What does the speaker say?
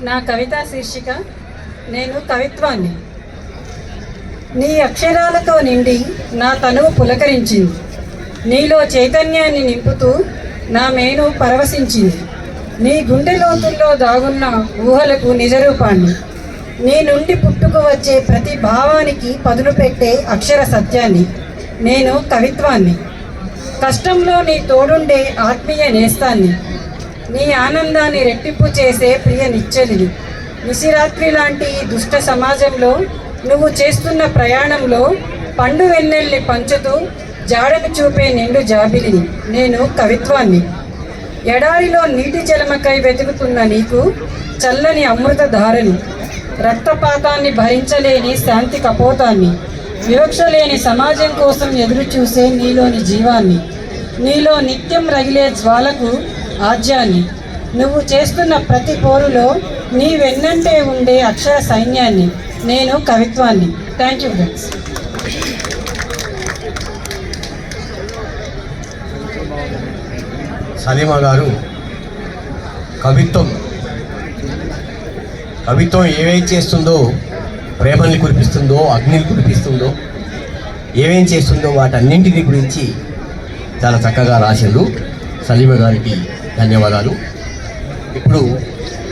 నా కవితా శీర్షిక నేను కవిత్వాన్ని. నీ అక్షరాలతో నిండి నా తనువు పులకరించింది. నీలో చైతన్యాన్ని నింపుతూ నా మేను పరవశించింది. నీ గుండె లోతుల్లో దాగున్న ఊహలకు నిజరూపాన్ని. నీ నుండి పుట్టుకు వచ్చే ప్రతి భావానికి పదును పెట్టే అక్షర సత్యాన్ని. నేను కవిత్వాన్ని. కష్టంలో నీ తోడుండే ఆత్మీయ నేస్తాన్ని. నీ ఆనందాన్ని రెట్టింపు చేసే ప్రియ నిశ్చలిని నిశిరాత్రి లాంటి ఈ దుష్ట సమాజంలో నువ్వు చేస్తున్న ప్రయాణంలో పండు వెన్నెల్ని పంచుతూ జాడను చూపే నిండు జాబిలిని నేను కవిత్వాన్ని. ఎడారిలో నీటి జలమకై వెతుకుతున్న నీకు చల్లని అమృత ధారని. రక్తపాతాన్ని భరించలేని శాంతి కపోతాన్ని. వివక్ష లేని సమాజం కోసం ఎదురు చూసే నీలోని జీవాన్ని. నీలో నిత్యం రగిలే జ్వాలకు ఆజ్యాన్ని నువ్వు చేస్తున్న ప్రతి పోరులో నీ వెన్నంటే ఉండే అక్షర సైన్యాన్ని నేను కవిత్వాన్ని. థ్యాంక్ యూ ఫ్రెండ్స్ సలీమా గారు కవిత్వం. కవిత్వం ఏమేం చేస్తుందో ప్రేమల్ని కురిపిస్తుందో అగ్నిని కురిపిస్తుందో ఏమేం చేస్తుందో వాటన్నింటిని గురించి చాలా చక్కగా రాసిండు సలీమ గారికి. ధన్యవాదాలు. ఇప్పుడు